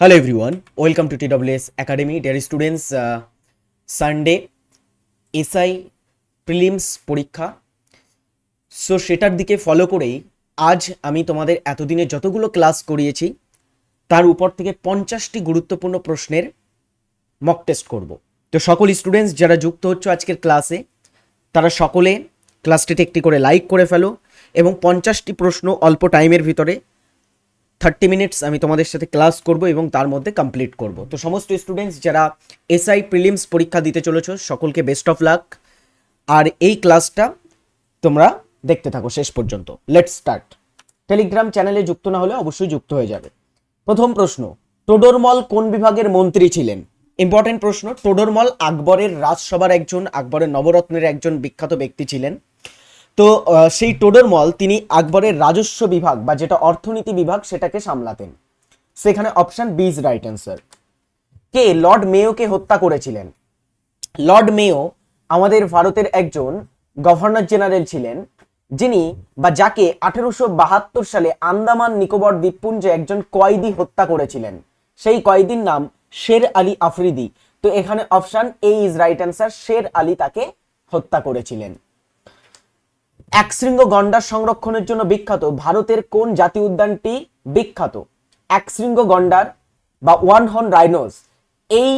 Hello everyone welcome to TWS academy dear students Sunday SI prelims পরীক্ষা so সেটার দিকে follow করেই আজ আমি তোমাদের এতদিনে যতগুলো ক্লাস করিয়েছি, তার উপর থেকে পঞ্চাশটি গুরুত্বপূর্ণ প্রশ্নের মক টেস্ট করব। তো সকল স্টুডেন্টস যারা যুক্ত হচ্ছে আজকের ক্লাসে তারা সকলে ক্লাসটিতে একটি করে লাইক করে ফেলো এবং পঞ্চাশটি প্রশ্ন অল্প টাইমের ভিতরে থার্টি মিনিটস আমি তোমাদের সাথে ক্লাস করব এবং তার মধ্যে কমপ্লিট করব। তো সমস্ত স্টুডেন্টস যারা এসআই প্রিলিমস পরীক্ষা দিতে চলেছ, সকলকে বেস্ট অফ লাক আর এই ক্লাসটা তোমরা দেখতে থাকো শেষ পর্যন্ত। লেটস স্টার্ট টেলিগ্রাম চ্যানেলে যুক্ত না হলে অবশ্যই যুক্ত হয়ে যাবে। প্রথম প্রশ্ন টোডরমল কোন বিভাগের মন্ত্রী ছিলেন? ইম্পর্টেন্ট প্রশ্ন টোডরমল আকবরের রাজসভার একজন, আকবরের নবরত্নের একজন বিখ্যাত ব্যক্তি ছিলেন। তো সেই টোডরমল তিনি আকবরের রাজস্ব বিভাগ বা যেটা অর্থনীতি বিভাগ সেটাকে সামলাতেন। সেখানে option B is right answer K? Lord মেয়োকে হত্যা করেছিলেন। লর্ড মেয়ো আমাদের ভারতের একজন গভর্নর জেনারেল ছিলেন, যিনি বা যাকে আঠেরোশো বাহাত্তর সালে আন্দামান, নিকোবর, দ্বীপপুঞ্জে একজন কয়েদি হত্যা করেছিলেন। সেই কয়েদির নাম শের আলী আফ্রিদি। তো এখানে option A is right answer Sher Ali তাকে হত্যা করেছিলেন। একশৃঙ্গ গন্ডার সংরক্ষণের জন্য বিখ্যাত। ভারতের কোন জাতীয় উদ্যানটি বিখ্যাত? একশৃঙ্গ গন্ডার বা ওয়ান হর্ন রাইনোস। এই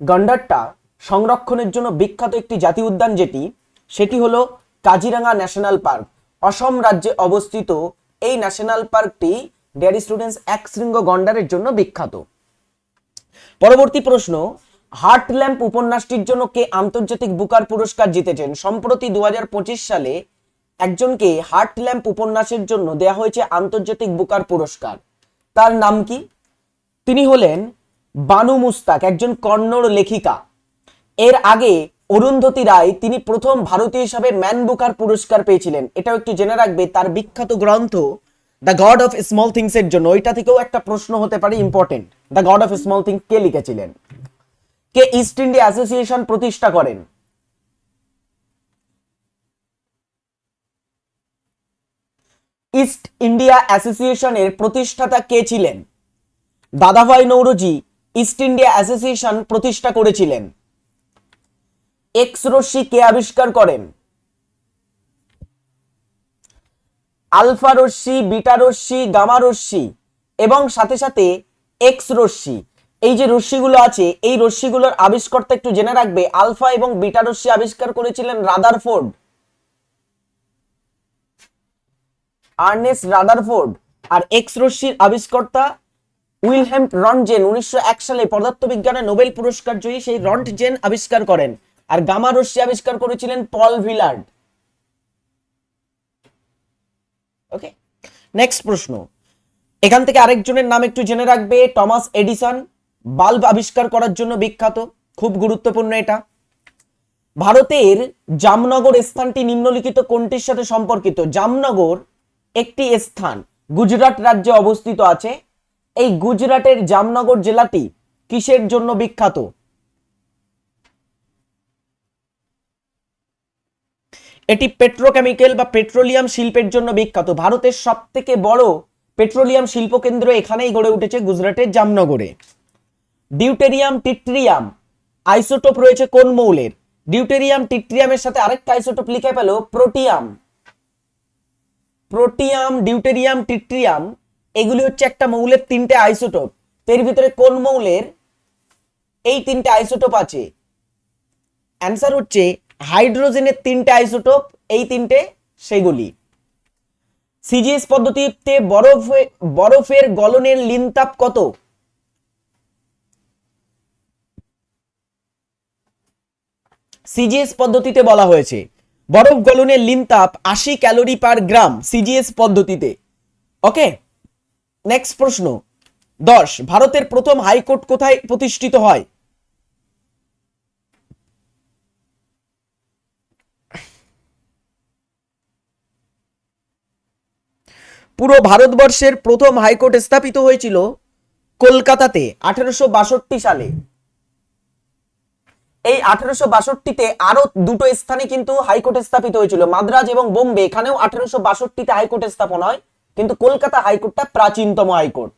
গন্ডারটা সংরক্ষণের জন্য বিখ্যাত একটি জাতীয় উদ্যান যেটি, সেটি হলো কাজিরাঙ্গা ন্যাশনাল পার্ক। অসম রাজ্যে অবস্থিত এই ন্যাশনাল পার্কটি ডেয়ারি স্টুডেন্টস একশৃঙ্গ গন্ডারের জন্য বিখ্যাত। পরবর্তী প্রশ্ন হার্ট ল্যাম্প উপন্যাসটির জন্য কে আন্তর্জাতিক বুকার পুরস্কার জিতেছেন? সম্প্রতি দু হাজার পঁচিশ সালে একজনকে হার্ট ল্যাম্প উপন্যাসের জন্য দেয়া হয়েছে আন্তর্জাতিক বুকার পুরস্কার। তার নাম কি? তিনি হলেন বানু মুস্তাক, একজন কন্নড় লেখিকা। এর আগে অরুন্ধতী রায় তিনি প্রথম ভারতীয় হিসাবে ম্যান বুকার পুরস্কার পেয়েছিলেন। এটাও একটু জেনে রাখবে, তার বিখ্যাত গ্রন্থ the God of small things এর জন্য। ওইটা থেকেও একটা প্রশ্ন হতে পারে important. The God of small things কে লিখেছিলেন? কে ইস্ট ইন্ডিয়া অ্যাসোসিয়েশন প্রতিষ্ঠা করেন? ইস্ট ইন্ডিয়া অ্যাসোসিয়েশনের প্রতিষ্ঠাতা কে ছিলেন? দাদাভাই নৌরজি ইস্ট ইন্ডিয়া অ্যাসোসিয়েশন প্রতিষ্ঠা করেছিলেন। এক্স রশ্মি কে আবিষ্কার করেন? আলফা রশ্মি বিটা রশ্মি গামা রশ্মি এবং সাথে সাথে এক্স রশ্মি এই যে রশ্মিগুলো আছে, এই রশ্মিগুলোর আবিষ্কর্তা একটু জেনে রাখবে, আলফা এবং বিটা রশ্মি আবিষ্কার করেছিলেন রাদারফোর্ড। আর্নেস রাদারফোর্ড আর এক্স রশ্মির আবিষ্কর্তা উইলহেম রন্টজেন উনিশশো এক সালে পদার্থবিজ্ঞানে নোবেল পুরস্কার জয়ী সেই রন্টজেন আবিষ্কার করেন। আর গামা রশ্মি আবিষ্কার করেছিলেন পল ভিলার্ড। ওকে নেক্সট প্রশ্ন। এখান থেকে আরেকজনের নাম একটু জেনে রাখবে, টমাস এডিসন। বাল্ব আবিষ্কার করার জন্য বিখ্যাত, খুব গুরুত্বপূর্ণ এটা। ভারতের জামনগর স্থানটি নিম্নলিখিত কোনটির সাথে সম্পর্কিত? জামনগর একটি স্থান। গুজরাট রাজ্যে অবস্থিত আছে। এই গুজরাটের জামনগর জেলাটি কিসের জন্য বিখ্যাত? এটি পেট্রোকেমিক্যাল বা পেট্রোলিয়াম শিল্পের জন্য বিখ্যাত। ভারতের সব থেকে বড় পেট্রোলিয়াম শিল্প কেন্দ্র এখানেই গড়ে উঠেছে গুজরাটের জামনগরে। ডিউটেরিয়াম টিট্রিয়াম আইসোটোপ রয়েছে কোন মৌলের? ডিউটেরিয়াম টিট্রিয়ামের সাথে আরেকটা আইসোটোপ লিখে পেল প্রোটিয়াম। প্রোটিয়াম, ডিউটেরিয়াম, টিট্রিয়াম, এগুলি হচ্ছে একটা মৌলের তিনটে আইসোটোপ। এর ভিতরে কোন মৌলের এই তিনটে আইসোটোপ আছে? অ্যান্সার হচ্ছে হাইড্রোজেনের তিনটে আইসোটোপ, এই তিনটে সেগুলি। সিজিএস পদ্ধতিতে বরফে বরফের গলনের লিনতাপ কত? সিজিএস পদ্ধতিতে বলা হয়েছে। বরফ গলনের লিনতাপ আশি ক্যালোরি পার গ্রাম সিজিএস পদ্ধতিতে। ওকে নেক্সট প্রশ্ন। দশ, ভারতের প্রথম হাইকোর্ট কোথায় প্রতিষ্ঠিত হয়? পুরো ভারতবর্ষের প্রথম হাইকোর্ট স্থাপিত হয়েছিল কলকাতাতে, আঠেরোশো বাষট্টি সালে। এই আঠারোশো বাষট্টিতে আরও দুটো স্থানে কিন্তু হাইকোর্ট স্থাপিত হয়েছিল। মাদ্রাজ এবং বোম্বে, এখানেও আঠারোশো বাষট্টিতে হাইকোর্ট স্থাপন হয়, কিন্তু কলকাতা হাইকোর্টটা প্রাচীনতম হাইকোর্ট।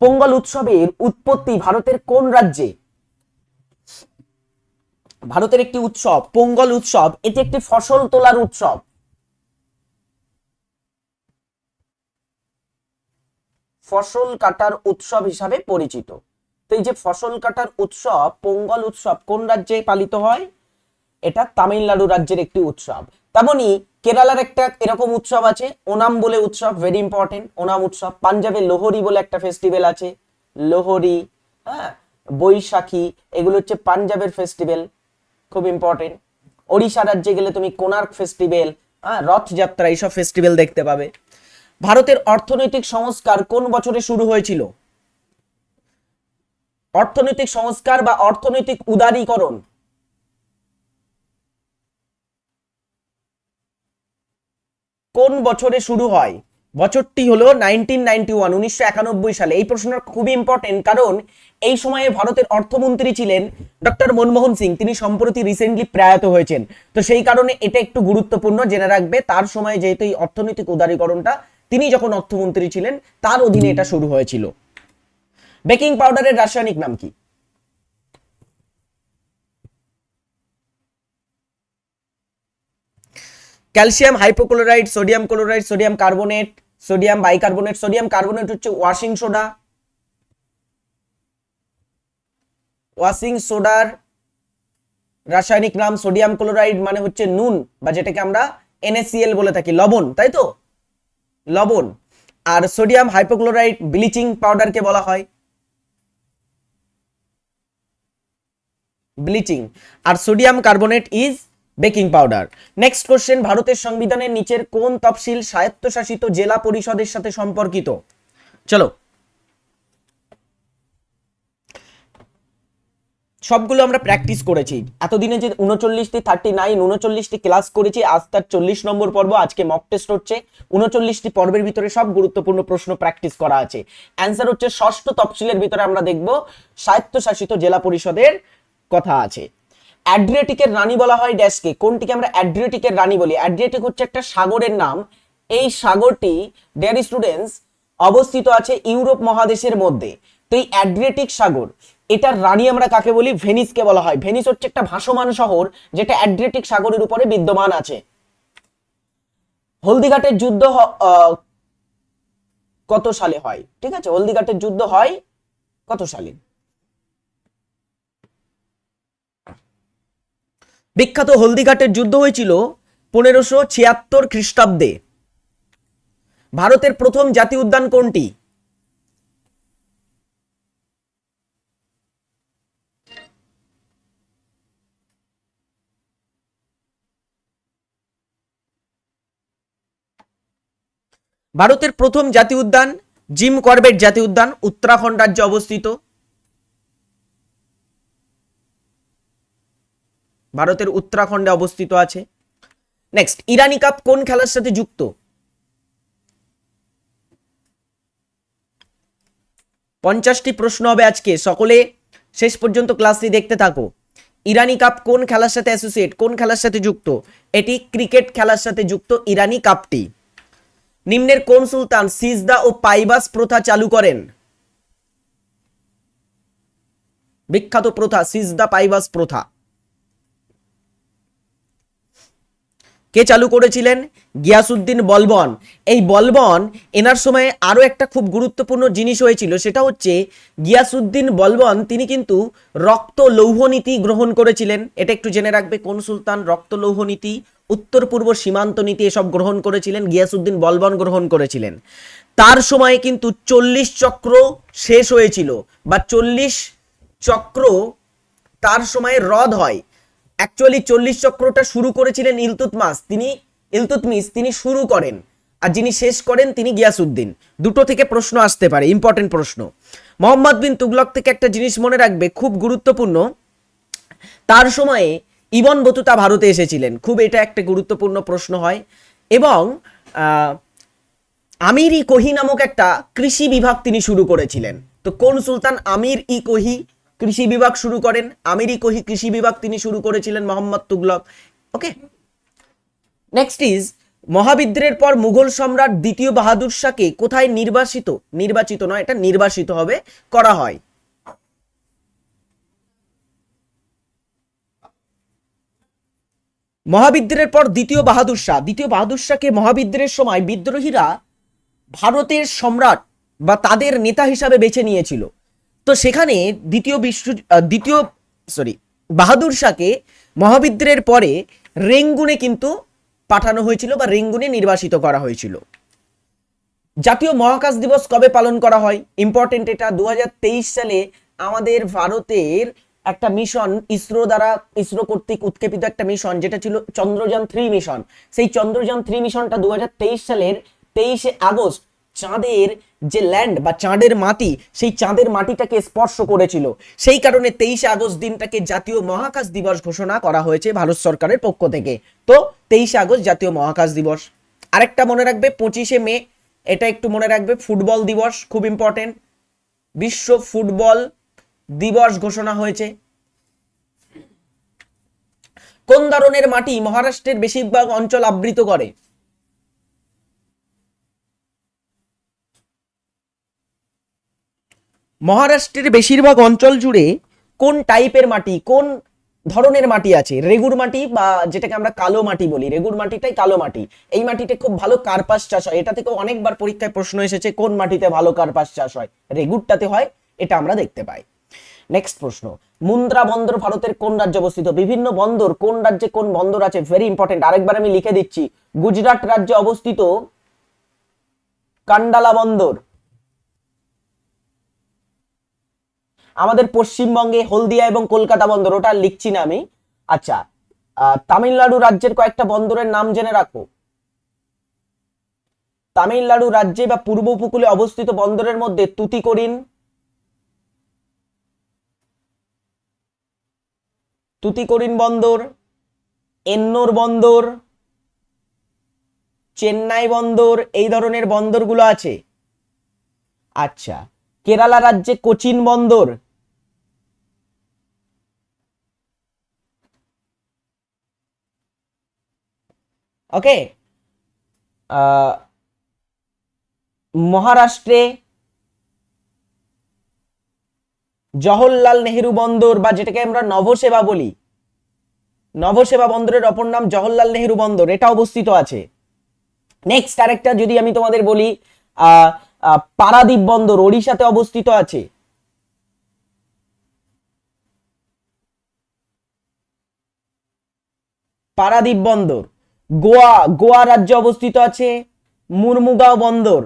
পোঙ্গল উৎসবের উৎপত্তি ভারতের কোন রাজ্যে? ভারতের একটি উৎসব, পোঙ্গল উৎসব, এটি একটি ফসল তোলার উৎসব। ফসল কাটার উৎসব হিসাবে পরিচিত। তো এই যে ফসল কাটার উৎসব, পোঙ্গল উৎসব কোন রাজ্যে পালিত হয়? এটা তামিলনাড়ু রাজ্যের একটি উৎসব। তেমনি কেরালার একটা এরকম উৎসব আছে, ওনাম বলে উৎসব ভেরি ইম্পর্টেন্ট ওনাম উৎসব। পাঞ্জাবে লোহরি বলে একটা ফেস্টিভ্যাল আছে, লোহরি হ্যাঁ বৈশাখী, এগুলো হচ্ছে পাঞ্জাবের ফেস্টিভ্যাল খুব ইম্পর্টেন্ট ওড়িশা রাজ্যে গেলে তুমি কোনার্ক ফেস্টিভ্যাল হ্যাঁ রথযাত্রা, এইসব ফেস্টিভ্যাল দেখতে পাবে। ভারতের অর্থনৈতিক সংস্কার কোন বছরে শুরু হয়েছিল? অর্থনৈতিক সংস্কার বা অর্থনৈতিক উদারীকরণ। কোন বছরে শুরু হয়? বছরটি হলো নাইনটিন নাইনটি ওয়ান উনিশশো একানব্বই সালে। এই প্রশ্নটা খুবই ইম্পর্টেন্ট কারণ এই সময়ে ভারতের অর্থমন্ত্রী ছিলেন ডক্টর মনমোহন সিং। তিনি সম্প্রতি রিসেন্টলি প্রয়াত হয়েছেন। তো সেই কারণে এটা একটু গুরুত্বপূর্ণ জেনে রাখবে। তার সময় যেহেতু এই অর্থনৈতিক উদারীকরণটা, তিনি যখন অর্থমন্ত্রী ছিলেন, তার অধীনে এটা শুরু হয়েছিল। বেকিং পাউডারের রাসায়নিক নাম কি? Calcium, hypochloride, sodium chloride, sodium carbonate, sodium bicarbonate, sodium carbonate হচ্ছে ওয়াশিং সোডা। ওয়াশিং সোডার রাসায়নিক নাম সোডিয়াম ক্লোরাইড মানে হচ্ছে নুন, বা যেটাকে আমরা NaCl বলে থাকি, লবণ, তাই তো? লবণ। আর সোডিয়াম, হাইপোক্লোরাইড, ব্লিচিং পাউডারকে বলা হয়। Bleaching. R sodium carbonate is baking powder. Next question ভারতের সংবিধানের নিচের কোন তফসিল স্বায়ত্তশাসিত জেলা পরিষদের সাথে সম্পর্কিত? চলো। সবগুলো আমরা প্র্যাকটিস করেছি। এতদিনে যে উনচল্লিশটি থার্টি নাইন উনচল্লিশটি ক্লাস করেছি, আজ তার চল্লিশ নম্বর পর্ব। আজকে মক টেস্ট হচ্ছে। উনচল্লিশটি পর্বের ভিতরে সব গুরুত্বপূর্ণ প্রশ্ন প্র্যাকটিস করা আছে। অ্যান্সার হচ্ছে ষষ্ঠ তফসিলের ভিতরে আমরা দেখব স্বায়ত্তশাসিত জেলা পরিষদের কথা আছে। অ্যাড্রিয়াটিকের রানী বলা হয় ড্যাশকে। কোনটিকে আমরা অ্যাড্রিয়াটিকের রানী বলি? অ্যাড্রিয়াটিক হচ্ছে একটা সাগরের নাম। এই সাগরটি ডেয়ার স্টুডেন্টস অবস্থিত আছে ইউরোপ মহাদেশের মধ্যে। তো এই অ্যাড্রিয়াটিক সাগর, এটার রানী আমরা কাকে বলি? ভেনিসকে বলা হয়। ভেনিস হচ্ছে একটা ভাসমান শহর, যেটা অ্যাড্রিয়াটিক সাগরের উপরে বিদ্যমান আছে। হলদিঘাটের যুদ্ধ কত সালে হয়? ঠিক আছে, হলদিঘাটের যুদ্ধ হয় কত সালে? বিখ্যাত হলদিঘাটের যুদ্ধ হয়েছিল পনেরোশো ছিয়াত্তর খ্রিস্টাব্দে। ভারতের প্রথম জাতীয় উদ্যান কোনটি? ভারতের প্রথম জাতীয় উদ্যান জিম করবেট জাতীয় উদ্যান, উত্তরাখণ্ড রাজ্যে অবস্থিত। ভারতের উত্তরাখণ্ডে অবস্থিত আছে। নেক্সট ইরানি কাপ কোন খেলার সাথে যুক্ত? পঞ্চাশটি প্রশ্ন হবে আজকে, সকলে শেষ পর্যন্ত ক্লাসটি দেখতে থাকো। ইরানি কাপ কোন খেলার সাথে অ্যাসোসিয়েট কোন খেলার সাথে যুক্ত? এটি ক্রিকেট খেলার সাথে যুক্ত ইরানি কাপটি। নিম্নের কোন সুলতান সিজদা ও পাইবাস প্রথা চালু করেন? বিখ্যাত প্রথা, সিজদা পাইবাস প্রথা। কে চালু করেছিলেন? গিয়াসুদ্দিন বলবন। এই বলবন এনার সময় আরও একটা খুব গুরুত্বপূর্ণ জিনিস হয়েছিল, সেটা হচ্ছে গিয়াসুদ্দিন বলবন, তিনি কিন্তু রক্ত লৌহনীতি গ্রহণ করেছিলেন। এটা একটু জেনে রাখবে কোন সুলতান রক্ত লৌহনীতি, উত্তর পূর্ব সীমান্ত নীতি এসব গ্রহণ করেছিলেন গিয়াসুদ্দিন বলবন গ্রহণ করেছিলেন। তার সময়ে কিন্তু চল্লিশ চক্র শেষ হয়েছিল, বা চল্লিশ চক্র তার সময়ে রদ হয়। অ্যাকচুয়ালি চল্লিশ চক্রটা শুরু করেছিলেন ইলতুতমাস তিনি ইলতুতমিস তিনি শুরু করেন। আর যিনি শেষ করেন, তিনি গিয়াসুদ্দিন দুটো থেকে প্রশ্ন আসতে পারে ইম্পর্টেন্ট প্রশ্ন। মোহাম্মদ বিন তুগলক থেকে একটা জিনিস মনে রাখবে, খুব গুরুত্বপূর্ণ। তার সময়ে ইবন বতুতা ভারতে এসেছিলেন। খুব এটা একটা গুরুত্বপূর্ণ প্রশ্ন হয়। এবং আমির ই কোহি নামক একটা কৃষি বিভাগ তিনি শুরু করেছিলেন। তো কোন সুলতান আমির ই কোহি কৃষি বিভাগ শুরু করেন, আমির কোহি কৃষি বিভাগ তিনি শুরু করেছিলেন Mohammad Tughlaq. Okay next is মহাবিদ্রের পর মুঘল সম্রাট দ্বিতীয় বাহাদুর শাহকে কোথায় নির্বাসিত? নির্বাচিত নয়, এটা নির্বাসিত হবে, করা হয়। মহাবিদ্রের পর দ্বিতীয় বাহাদুর শাহ। দ্বিতীয় বাহাদুর শাহকে মহাবিদ্রের সময় বিদ্রোহীরা ভারতের সম্রাট বা তাদের নেতা হিসাবে বেছে নিয়েছিল। তো সেখানে দ্বিতীয় বিশ্ব দ্বিতীয় সরি বাহাদুর শাহকে মহাবিদ্রের পরে রেঙ্গুনে কিন্তু পাঠানো হয়েছিল বা রেঙ্গুনে নির্বাসিত করা হয়েছিল। জাতীয় মহাকাশ দিবস কবে পালন করা হয়? ইম্পর্টেন্ট এটা দু হাজার তেইশ সালে আমাদের ভারতের একটা মিশন ইসরো দ্বারা, ইসরো কর্তৃক উৎক্ষেপিত একটা মিশন যেটা ছিল চন্দ্রযান থ্রি মিশন সেই চন্দ্রযান থ্রি মিশনটা দু হাজার তেইশ সালের তেইশে আগস্ট চাঁদের যে ল্যান্ড বা চাঁদের মাটি, সেই চাঁদের মাটিটাকে স্পর্শ করেছিল। সেই কারণে তেইশে আগস্ট দিনটাকে জাতীয় মহাকাশ দিবস ঘোষণা করা হয়েছে ভারত সরকারের পক্ষ থেকে। তো তেইশে আগস্ট জাতীয় মহাকাশ দিবস। আরেকটা মনে রাখবে, পঁচিশে মে, এটা একটু মনে রাখবে, ফুটবল দিবস খুব ইম্পর্টেন্ট বিশ্ব ফুটবল দিবস ঘোষণা হয়েছে। কোন ধরনের মাটি মহারাষ্ট্রের বেশিরভাগ অঞ্চল আবৃত করে? মহারাষ্ট্রের বেশিরভাগ অঞ্চল জুড়ে কোন টাইপের মাটি, কোন ধরনের মাটি আছে? রেগুর মাটি বা যেটাকে আমরা কালো মাটি বলি। রেগুর মাটিটাই কালো মাটি। এই মাটিতে খুব ভালো কার্পাস চাষ হয়। এটা থেকে অনেকবার পরীক্ষায় প্রশ্ন এসেছে, কোন মাটিতে ভালো কার্পাস চাষ হয়? রেগুরটাতে হয়, এটা আমরা দেখতে পাই। নেক্সট প্রশ্ন, মুন্দ্রা বন্দর ভারতের কোন রাজ্যে অবস্থিত? বিভিন্ন বন্দর, কোন রাজ্যে কোন বন্দর আছে? ভেরি ইম্পর্টেন্ট আরেকবার আমি লিখে দিচ্ছি। গুজরাট রাজ্যে অবস্থিত কান্ডালা বন্দর। আমাদের পশ্চিমবঙ্গে হলদিয়া এবং কলকাতা বন্দর, ওটা লিখছি না আমি। আচ্ছা তামিলনাড়ু রাজ্যের কয়েকটা বন্দরের নাম জেনে রাখো। তামিলনাড়ু রাজ্যে বা পূর্ব উপকূলে অবস্থিত বন্দরের মধ্যে তুতিকোরিন তুতিকোরিন বন্দর, এন্নোর বন্দর, চেন্নাই বন্দর, এই ধরনের বন্দরগুলো আছে। আচ্ছা কেরালা রাজ্যে কোচিন বন্দর। ওকে? মহারাষ্ট্রে জওহরলাল নেহেরু বন্দর বা যেটাকে আমরা নভসেবা বলি। নভসেবা বন্দরের অপর নাম জওহরলাল নেহেরু বন্দর এটা অবস্থিত আছে। নেক্সট আরেকটা যদি আমি তোমাদের বলি আহ, পারাদ্বীপ বন্দর ওড়িশাতে অবস্থিত আছে। পারাদ্বীপ বন্দর, গোয়া গোয়া রাজ্যে অবস্থিত আছে, মুরমুগাঁও বন্দর।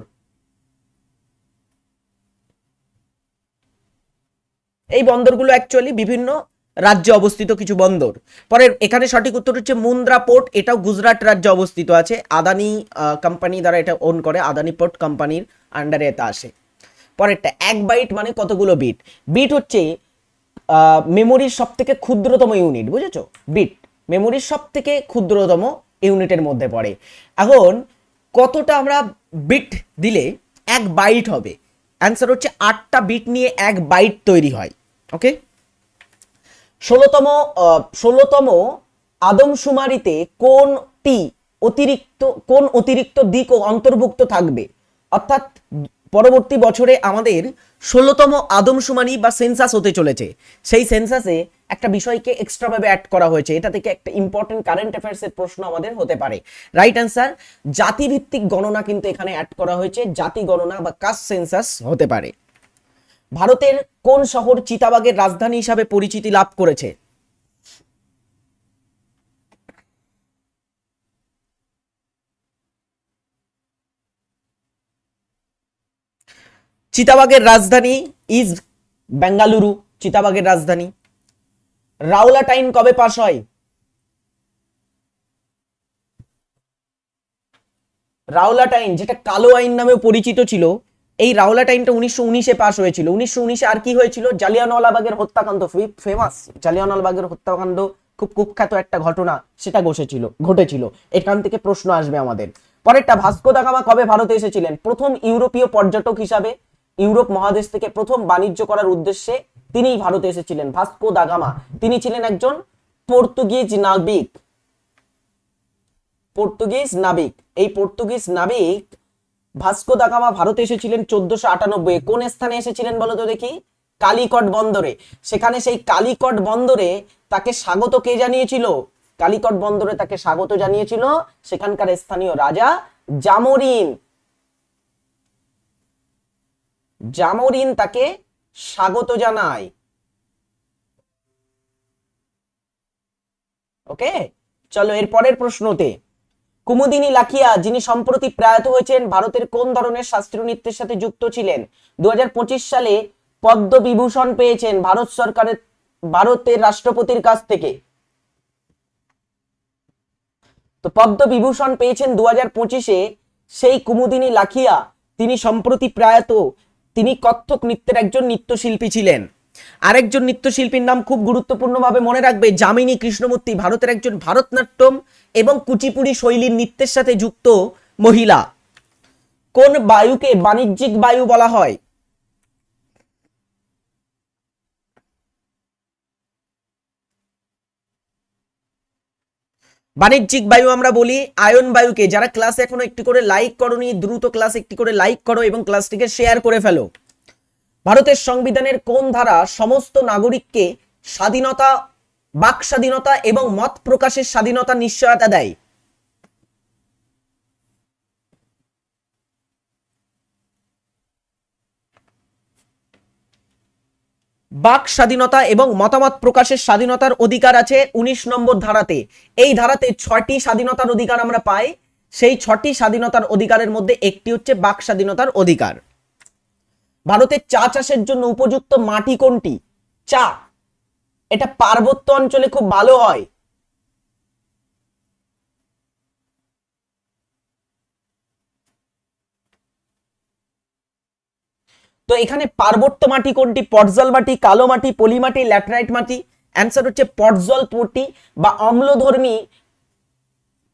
এই বন্দরগুলো অ্যাকচুয়ালি বিভিন্ন রাজ্যে অবস্থিত কিছু বন্দর। পরে এখানে সঠিক উত্তর হচ্ছে মুন্দ্রা পোর্ট, এটাও গুজরাট রাজ্যে অবস্থিত আছে। আদানি কোম্পানি দ্বারা এটা ওন করে, আদানি পোর্ট কোম্পানির আন্ডারে এটা আসে। পরেরটা, এক বাইট মানে কতগুলো বিট বিট হচ্ছে মেমোরির সব থেকে ক্ষুদ্রতম ইউনিট বুঝেছ? বিট মেমোরির সব থেকে ক্ষুদ্রতম ইউনিটের মধ্যে পড়ে। এখন, কতটা আমরা বিট দিলে এক বাইট হবে? অ্যান্সার হচ্ছে আটটা বিট নিয়ে এক বাইট তৈরি হয় ওকে ষোলোতম ষোলোতম আদমশুমারিতে কোনটি অতিরিক্ত, কোন অতিরিক্ত দিকও অন্তর্ভুক্ত থাকবে? অর্থাৎ পরবর্তী বছরে আমাদের ষোলোতম আদমশুমারি বা সেন্সাস হতে চলেছে। সেই সেন্সাসে একটা বিষয়কে এক্সট্রাভাবে অ্যাড করা হয়েছে। এটা থেকে একটা ইম্পর্টেন্ট কারেন্ট অ্যাফেয়ার্সের প্রশ্ন আমাদের হতে পারে। রাইট অ্যান্সার জাতিভিত্তিক গণনা কিন্তু এখানে অ্যাড করা হয়েছে। জাতি গণনা বা কাস্ট সেন্সাস হতে পারে। ভারতের কোন শহর চিতাবাগের রাজধানী হিসাবে পরিচিতি লাভ করেছে? চিতাবাগের রাজধানী ইজ বেঙ্গালুরু চিতাবাগের রাজধানী। রাওলাট আইন কবে পাশ হয়? রাওলাট আইন যেটা কালো আইন নামেও পরিচিত ছিল, এই রাওলাট আইনটা উনিশশো উনিশে পাশ হয়েছিল। উনিশশো উনিশে আর কি হয়েছিল? জালিয়ানওয়ালাবাগের হত্যাকাণ্ড ফেমাস জালিয়ানওয়ালাবাগের হত্যাকাণ্ড, খুব কুখ্যাত একটা ঘটনা, সেটা ঘটেছিল ঘটেছিল। এখান থেকে প্রশ্ন আসবে আমাদের। পরেরটা, ভাস্কো দা গামা কবে ভারতে এসেছিলেন? প্রথম ইউরোপীয় পর্যটক হিসাবে ইউরোপ মহাদেশ থেকে প্রথম বাণিজ্য করার উদ্দেশ্যে তিনিই ভারতে এসেছিলেন, ভাস্কো দাগামা তিনি ছিলেন একজন পর্তুগিজ নাবিক। পর্তুগিজ নাবিক। এই পর্তুগিজ নাবিক ভাস্কো দাগামা ভারতে এসেছিলেন চোদ্দশো আটানব্বই কোন স্থানে এসেছিলেন বলতো দেখি? কালিকট বন্দরে। সেখানে সেই কালিকট বন্দরে তাকে স্বাগত কে জানিয়েছিল? কালিকট বন্দরে তাকে স্বাগত জানিয়েছিল সেখানকার স্থানীয় রাজা জামরিন। জামরিন তাকে স্বাগত জানায়। ওকে? চলো এর পরের প্রশ্নতে। কুমুদিনী লাখিয়া যিনি সম্প্রতি প্রয়াত হয়েছেন ভারতের কোন ধরনের শাস্ত্রীয় নৃত্যের সাথে যুক্ত ছিলেন? দু সালে পদ্মবিভূষণ পেয়েছেন ভারত সরকারের, ভারতের রাষ্ট্রপতির কাছ থেকে। তো পদ্মবিভূষণ পেয়েছেন দু হাজার সেই কুমুদিনী লাখিয়া তিনি সম্প্রতি প্রয়াত তিনি কত্থক নৃত্যের একজন নৃত্যশিল্পী ছিলেন। আরেকজন নৃত্যশিল্পীর নাম খুব গুরুত্বপূর্ণভাবে মনে রাখবে, যামিনী কৃষ্ণমূর্তি, ভারতের একজন ভারতনাট্যম এবং কুচিপুড়ি শৈলীর নৃত্যের সাথে যুক্ত মহিলা। কোন বায়ুকে বাণিজ্যিক বায়ু বলা হয়? বাণিজ্যিক বায়ু আমরা বলি, আয়ন বায়ুকে। যারা ক্লাস এখনও একটি করে লাইক করনি, দ্রুত ক্লাস একটি করে লাইক করো এবং ক্লাসটিকে শেয়ার করে ফেলো। ভারতের সংবিধানের কোন ধারা সমস্ত নাগরিককে স্বাধীনতা, বাক স্বাধীনতা এবং মত প্রকাশের স্বাধীনতা নিশ্চয়তা দেয়? বাক স্বাধীনতা এবং মতামত প্রকাশের স্বাধীনতার অধিকার আছে ১৯ নম্বর ধারাতে। এই ধারাতে ছয়টি স্বাধীনতার অধিকার আমরা পাই। সেই ছটি স্বাধীনতার অধিকারের মধ্যে একটি হচ্ছে বাক স্বাধীনতার অধিকার। ভারতের চা চাষের জন্য উপযুক্ত মাটি কোনটি? চা। এটা পার্বত্য অঞ্চলে খুব ভালো হয়। তো এখানে পার্বত্য মাটি কোনটি? পটজল মাটি, কালো মাটি, পলি মাটি ল্যাটেরাইট মাটি। অ্যান্সার হচ্ছে পটজল মাটি বা অম্লধর্মী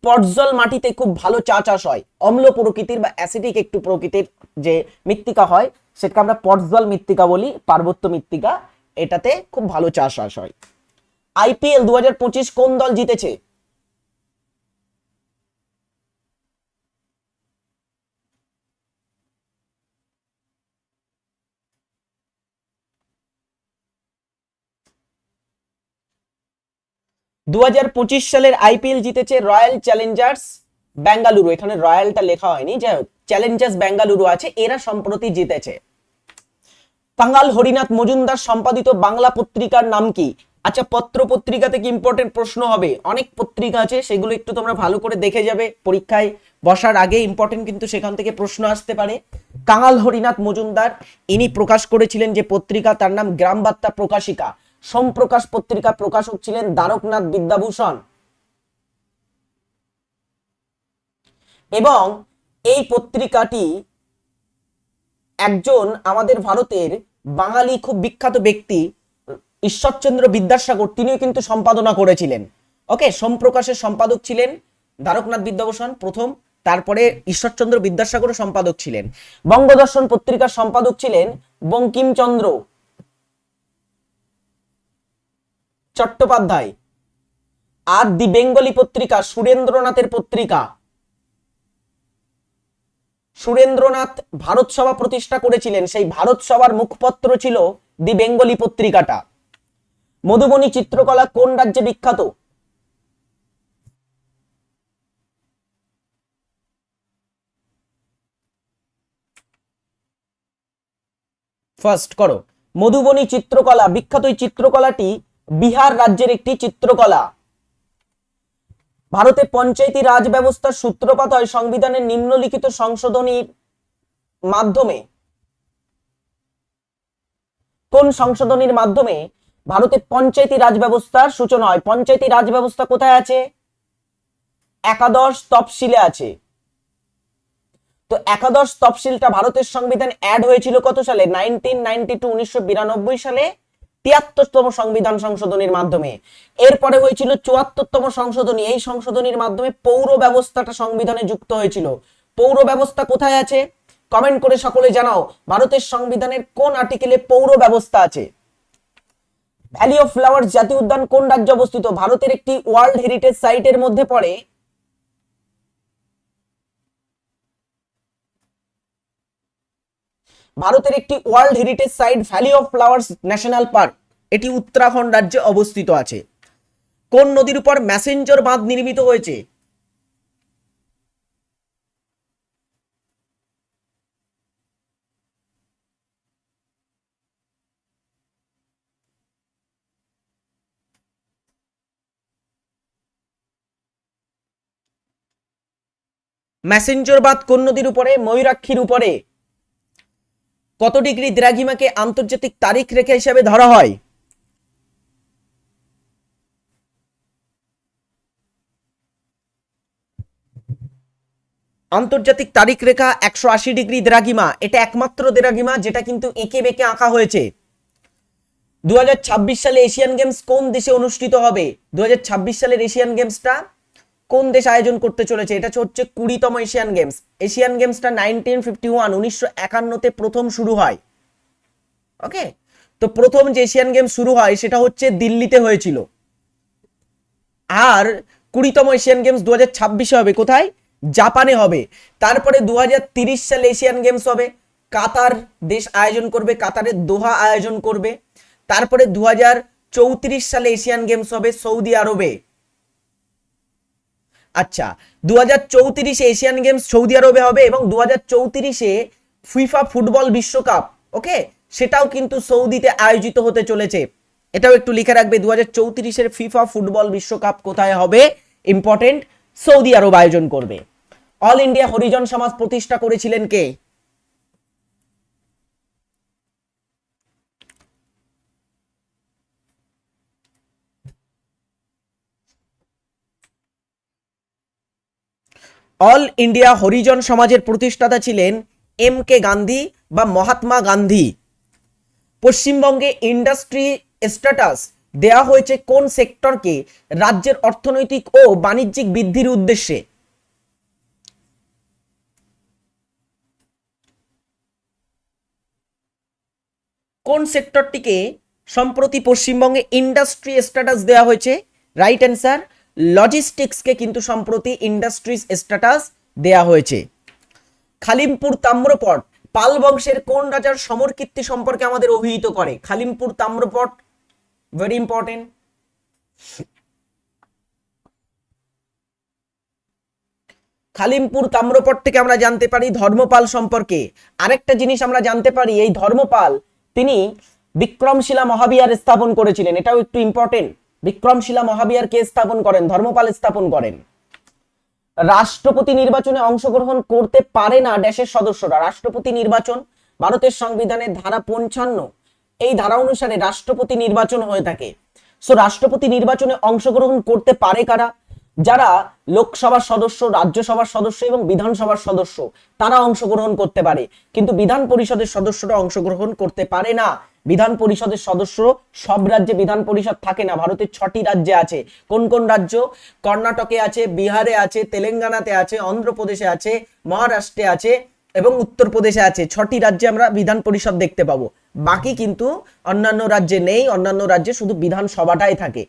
পটজল মাটিতে খুব ভালো চা চাষ হয়। অম্ল প্রকৃতির বা অ্যাসিডিক একটু প্রকৃতির যে মৃত্তিকা হয়, সেটাকে আমরা পটজল মৃত্তিকা বলি, পার্বত্য মৃত্তিকা। এটাতে খুব ভালো চাষবাস হয়। আইপিএল দু হাজার পঁচিশ কোন দল জিতেছে? দু হাজার পঁচিশ সালের আইপিএল জিতেছে রয়্যাল চ্যালেঞ্জার্স বেঙ্গালুরু এখানে রয়্যালটা লেখা হয়নি, যাই হোক, চ্যালেঞ্জার্স বেঙ্গালুরু আছে, এরা সম্প্রতি জিতেছে। কাঙ্গাল হরিনাথ মজুমদার সম্পাদিত বাংলা পত্রিকার নাম কি? আচ্ছা পত্র পত্রিকা থেকে ইম্পর্টেন্ট প্রশ্ন হবে? অনেক পত্রিকা আছে, সেগুলো একটু তোমরা ভালো করে দেখে যাবে পরীক্ষায়। বসার আগে ইম্পর্টেন্ট কিন্তু সেখান থেকে প্রশ্ন আসতে পারে। কাঙাল হরিনাথ মজুমদার, ইনি প্রকাশ করেছিলেন যে পত্রিকা, তার নাম গ্রাম বার্তা প্রকাশিকা। সোমপ্রকাশ পত্রিকা প্রকাশক ছিলেন দ্বারকনাথ বিদ্যাভূষণ। এবং এই পত্রিকাটি একজন আমাদের ভারতের বাঙালি খুব বিখ্যাত ব্যক্তি, ঈশ্বরচন্দ্র বিদ্যাসাগর, তিনিও কিন্তু সম্পাদনা করেছিলেন। ওকে, সোমপ্রকাশের সম্পাদক ছিলেন দ্বারকনাথ বিদ্যাভূষণ প্রথম, তারপরে ঈশ্বরচন্দ্র বিদ্যাসাগরও সম্পাদক ছিলেন। বঙ্গদর্শন পত্রিকার সম্পাদক ছিলেন বঙ্কিমচন্দ্র। চট্টোপাধ্যায়। আর দি বেঙ্গলি পত্রিকা, সুরেন্দ্রনাথের পত্রিকা। সুরেন্দ্রনাথ ভারত সভা প্রতিষ্ঠা করেছিলেন, সেই ভারত সভার মুখপত্র ছিল দি বেঙ্গলি পত্রিকাটা। মধুবনী চিত্রকলা কোন রাজ্যে বিখ্যাত? ফার্স্ট করো। মধুবনী চিত্রকলা, বিখ্যাত এই চিত্রকলাটি বিহার রাজ্যের একটি চিত্রকলা। ভারতে পঞ্চায়েতি রাজ ব্যবস্থার সূত্রপাত হয় সংবিধানের নিম্নলিখিত সংশোধনীর মাধ্যমে। কোন সংশোধনীর মাধ্যমে ভারতে পঞ্চায়েতি রাজ ব্যবস্থার সূচনা হয়? পঞ্চায়েতি রাজ ব্যবস্থা কোথায় আছে? একাদশ তফসিলে আছে। তো একাদশ তফসিলটা ভারতের সংবিধান অ্যাড হয়েছিল কত সালে? নাইনটিন নাইনটি টু উনিশশো বিরানব্বই সালে। তিয়াত্তরতম সংবিধান সংশোধনীর মাধ্যমে। এরপরে হয়েছিল চুয়াত্তরতম সংশোধনী। এই সংশোধনীর মাধ্যমে পৌর ব্যবস্থাটা সংবিধানে যুক্ত হয়েছিল। পৌর ব্যবস্থা কোথায় আছে? কমেন্ট করে সকলে জানাও। ভারতের সংবিধানের কোন আর্টিকেলে পৌর ব্যবস্থা আছে? ভ্যালি অফ ফ্লাওয়ার্স জাতীয় উদ্যান কোন রাজ্যে অবস্থিত? ভারতের একটি ওয়ার্ল্ড হেরিটেজ সাইটের মধ্যে পড়ে ভারতের একটি world heritage site, valley of flowers national park. এটি উত্তরাখণ্ড রাজ্যে অবস্থিত আছে। কোন নদীর উপর ম্যাসেঞ্জার বাঁধ নির্মিত হয়েছে? ম্যাসেঞ্জার বাঁধ কোন নদীর উপরে? ময়ূরাক্ষীর উপরে। কত ডিগ্রি দ্রাঘিমাকে আন্তর্জাতিক তারিখ রেখা হিসাবে ধরা হয়? আন্তর্জাতিক তারিখ রেখা একশো আশি ডিগ্রি দ্রাঘিমা। এটা একমাত্র দ্রাঘিমা যেটা কিন্তু এঁকে বেঁকে আঁকা হয়েছে। দু হাজার ছাব্বিশ সালে এশিয়ান গেমস কোন দেশে অনুষ্ঠিত হবে? দু হাজার ছাব্বিশ সালের এশিয়ান গেমসটা কোন দেশ আয়োজন করতে চলেছে? এটা হচ্ছে কুড়িতম এশিয়ান গেমস। এশিয়ান গেমসটা নাইনটিন ফিফটি ওয়ান উনিশশো একান্নতে প্রথম শুরু হয়। ওকে? তো প্রথম যে এশিয়ান গেমস শুরু হয়, সেটা হচ্ছে দিল্লিতে হয়েছিল। আর কুড়িতম এশিয়ান গেমস দু হাজার ছাব্বিশে হবে, কোথায়? জাপানে হবে। তারপরে দু হাজার তিরিশ সালে এশিয়ান গেমস হবে। কাতার দেশ আয়োজন করবে কাতারের দোহা আয়োজন করবে। তারপরে দু হাজার চৌত্রিশ সালে এশিয়ান গেমস হবে সৌদি আরবে। আচ্ছা দু হাজার চৌত্রিশে এশিয়ান গেমস সৌদি আরবে হবে এবং দু হাজার চৌত্রিশে ফিফা ফুটবল বিশ্বকাপ, ওকে? সেটাও কিন্তু সৌদিতে আয়োজিত হতে চলেছে। এটাও একটু লিখে রাখবে দু হাজার চৌত্রিশের ফিফা ফুটবল বিশ্বকাপ কোথায় হবে? ইম্পর্টেন্ট, সৌদি আরব আয়োজন করবে। অল ইন্ডিয়া হরিজন সমাজ প্রতিষ্ঠা করেছিলেন কে? অল ইন্ডিয়া হরিজন সমাজের প্রতিষ্ঠাতা ছিলেন এম কে গান্ধী বা মহাত্মা গান্ধী। পশ্চিমবঙ্গে ইন্ডাস্ট্রি স্ট্যাটাস দেয়া হয়েছে কোন সেক্টরকে? রাজ্যের অর্থনৈতিক ও বাণিজ্যিক বৃদ্ধির উদ্দেশ্যে। কোন সেক্টরটিকে? সম্প্রতি পশ্চিমবঙ্গে ইন্ডাস্ট্রি স্ট্যাটাস দেওয়া হয়েছে। রাইট অ্যান্সার লজিস্টিক্সকে কিন্তু সম্প্রতি ইন্ডাস্ট্রিজ স্ট্যাটাস দেয়া হয়েছে। খালিমপুর তাম্রপট, পাল বংশের কোন রাজার সমর কীর্তি সম্পর্কে আমাদের অভিহিত করে? খালিমপুর তাম্রপট ভেরি ইম্পর্টেন্ট খালিমপুর তাম্রপট থেকে আমরা জানতে পারি ধর্মপাল সম্পর্কে। আরেকটা জিনিস আমরা জানতে পারি, এই ধর্মপাল, তিনি বিক্রমশিলা মহাবিহার স্থাপন করেছিলেন। এটাও একটু ইম্পর্টেন্ট বিক্রমশিলা মহাবিহার কে স্থাপন করেন, ধর্মপাল স্থাপন করেন। রাষ্ট্রপতি নির্বাচনে অংশগ্রহণ করতে পারে না দেশের সদস্যরা। রাষ্ট্রপতি নির্বাচন ভারতের সংবিধানের ধারা পঞ্চান্ন। এই ধারা অনুসারে রাষ্ট্রপতি নির্বাচন হয়ে থাকে। সো রাষ্ট্রপতি নির্বাচনে অংশগ্রহণ করতে পারে কারা? যারা লোকসভার সদস্য, রাজ্যসভার সদস্য এবং বিধানসভার সদস্য, তারা অংশগ্রহণ করতে পারে। কিন্তু বিধান পরিষদের সদস্যরা অংশগ্রহণ করতে পারে না। বিধান পরিষদের সদস্য, সব রাজ্যে বিধান পরিষদ থাকে না, ভারতের ছটি রাজ্যে আছে। কোন কোন রাজ্য? কর্ণাটকে আছে, বিহারে আছে, তেলেঙ্গানাতে আছে, অন্ধ্রপ্রদেশে আছে, মহারাষ্ট্রে আছে এবং উত্তরপ্রদেশে আছে। ছটি রাজ্যে আমরা বিধান পরিষদ দেখতে পাবো। বাকি কিন্তু অন্যান্য রাজ্যে নেই, অন্যান্য রাজ্যে শুধু বিধানসভাটাই থাকে।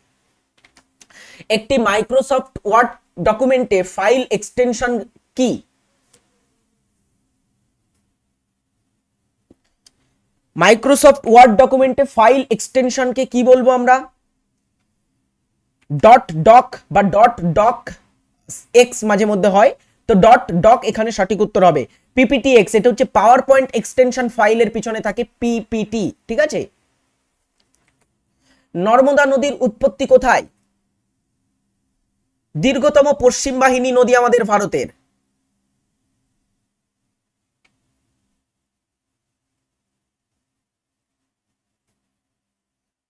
একটি মাইক্রোসফট ওয়ার্ড ডকুমেন্টে ফাইল এক্সটেনশন কি? মাইক্রোসফট ওয়ার্ড ডকুমেন্টে ফাইল এক্সটেনশনকে কি বলব আমরা? ডট ডক বা ডট ডক এক্স মাঝে মধ্যে হয়। তো ডট ডক এখানে সঠিক উত্তর হবে। পিপিটি এক্স এটা হচ্ছে পাওয়ার পয়েন্ট এক্সটেনশন ফাইলের পিছনে থাকে পিপিটি ঠিক আছে? নর্মদা নদীর উৎপত্তি কোথায়? দীর্ঘতম পশ্চিম বাহিনী নদী আমাদের ভারতের।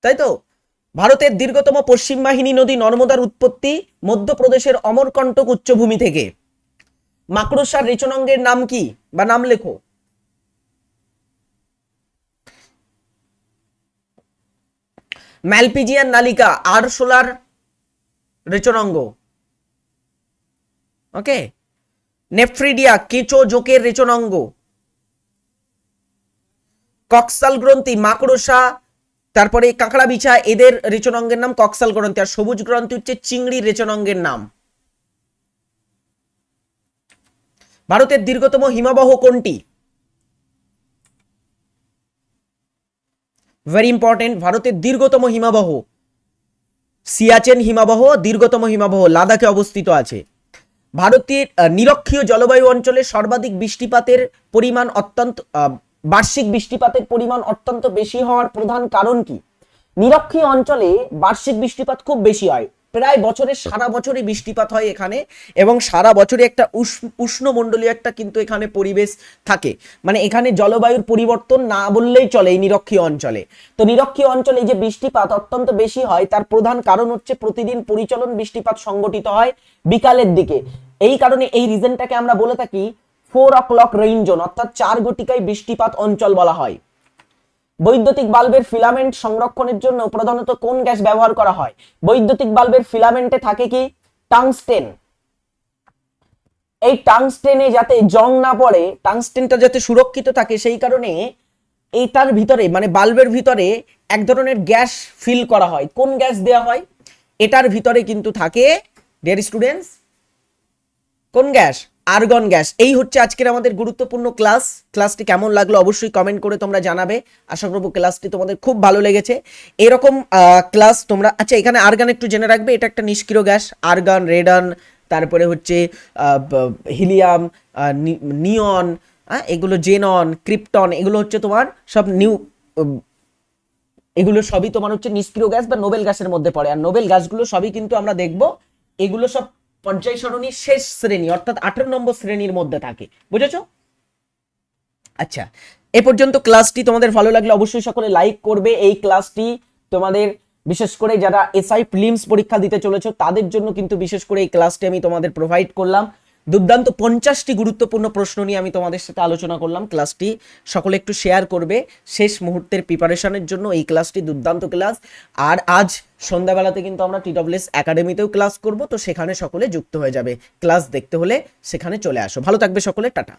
তাই তো ভারতের দীর্ঘতম পশ্চিম বাহিনী নদী নর্মদার উৎপত্তি মধ্যপ্রদেশের অমরকণ্টক উচ্চভূমি থেকে। মাকড়সার রেচনাঙ্গের নাম কি বা নাম লেখো। ম্যালপিজিয়ান নালিকা আরশোলার রেচনাঙ্গ। ওকে? নেফ্রিডিয়া, কেঁচো জোকের রেচনাঙ্গ। কক্সাল গ্রন্থি, মাকড়সা তারপরে কাঁকড়া বিছা, এদের রেচনাঙ্গের নাম কক্সাল গ্রন্থি, আর সবুজ গ্রন্থি হচ্ছে চিংড়ি রেচনাঙ্গের নাম। ভারতের দীর্ঘতম হিমাবহ কোনটি? ভেরি ইম্পর্টেন্ট ভারতের দীর্ঘতম হিমাবহ। সিয়াচেন হিমাবহ, দীর্ঘতম হিমাবহ, লাদাখে অবস্থিত আছে। ভারতের নিরক্ষীয় জলবায়ু অঞ্চলে সর্বাধিক বৃষ্টিপাতের পরিমাণ অত্যন্ত বার্ষিক বৃষ্টিপাতের পরিমাণ অত্যন্ত বেশি হওয়ার প্রধান কারণ কি? নিরক্ষীয় অঞ্চলে বার্ষিক বৃষ্টিপাত খুব বেশি হয়। প্রায় বছরের সারা বছরই বৃষ্টিপাত হয় এখানে এবং সারা বছরে একটা উষ্ণ উষ্ণমণ্ডলীয় একটা কিন্তু এখানে পরিবেশ থাকে। মানে এখানে জলবায়ুর পরিবর্তন না বললেই চলে এই নিরক্ষীয় অঞ্চলে। তো নিরক্ষীয় অঞ্চলে যে বৃষ্টিপাত অত্যন্ত বেশি হয়, তার প্রধান কারণ হচ্ছে প্রতিদিন পরিচলন বৃষ্টিপাত সংগঠিত হয় বিকালের দিকে। এই কারণে এই রিজনটাকে আমরা বলে থাকি four o'clock rain zone অর্থাৎ চার গটিকায় বৃষ্টিপাত অঞ্চল বলা হয়। বৈদ্যুতিক বাল্বের ফিলামেন্ট সংরক্ষণের জন্য প্রধানত কোন গ্যাস ব্যবহার করা হয়? বৈদ্যুতিক বাল্বের ফিলামেন্টে থাকে কি? টাংস্টেন এই টাংস্টেনে যাতে জং না পড়ে টাংস্টেনটা যাতে সুরক্ষিত থাকে, সেই কারণে এইটার ভিতরে মানে বাল্বের ভিতরে এক ধরনের গ্যাস ফিল করা হয়। কোন গ্যাস দেওয়া হয়? এটার ভিতরে কিন্তু থাকে ডিয়ার স্টুডেন্টস কোন গ্যাস? আর্গন গ্যাস এই হচ্ছে আজকের আমাদের গুরুত্বপূর্ণ ক্লাস। ক্লাসটি কেমন লাগল অবশ্যই কমেন্ট করে তোমরা জানাবে। আশা করব ক্লাসটি তোমাদের খুব ভালো লেগেছে। এরকম ক্লাস তোমরা আচ্ছা এখানে আর্গান একটু জেনে রাখবে। এটা একটা নিষ্ক্রিয় গ্যাস। আর্গান রেডন তারপরে হচ্ছে হিলিয়াম নিয়ন এগুলো জেনন ক্রিপ্টন এগুলো হচ্ছে তোমার সব নিউ এগুলো সবই তোমার হচ্ছে নিষ্ক্রিয় গ্যাস বা নোবেল গ্যাসের মধ্যে পড়ে। আর নোবেল গ্যাসগুলো সবই কিন্তু আমরা দেখব। এগুলো সব পর্যায় সারণীর শেষ শ্রেণি, অর্থাৎ আঠারো নম্বর শ্রেণির মধ্যে থাকে। বুঝেছ? আচ্ছা এ পর্যন্ত ক্লাসটি তোমাদের ভালো লাগলে অবশ্যই সকলে লাইক করবে। এই ক্লাসটি তোমাদের, বিশেষ করে যারা এসআই প্রিলিমস পরীক্ষা দিতে চলেছো, তাদের জন্য কিন্তু বিশেষ করে এই ক্লাসটি আমি তোমাদের প্রোভাইড করলাম। দুর্দান্ত পঞ্চাশটি গুরুত্বপূর্ণ প্রশ্ন নিয়ে আমি তোমাদের সাথে আলোচনা করলাম। ক্লাসটি সকলে একটু শেয়ার করবে। শেষ মুহূর্তের প্রিপারেশনের জন্য এই ক্লাসটি দুর্দান্ত ক্লাস আর আজ সন্ধ্যাবেলাতে কিন্তু আমরা টিডব্লিউএস একাডেমিতেও ক্লাস করব, তো সেখানে সকলে যুক্ত হয়ে যাবে। ক্লাস দেখতে হলে সেখানে চলে আসো। ভালো থাকবে সকলে, টাটা।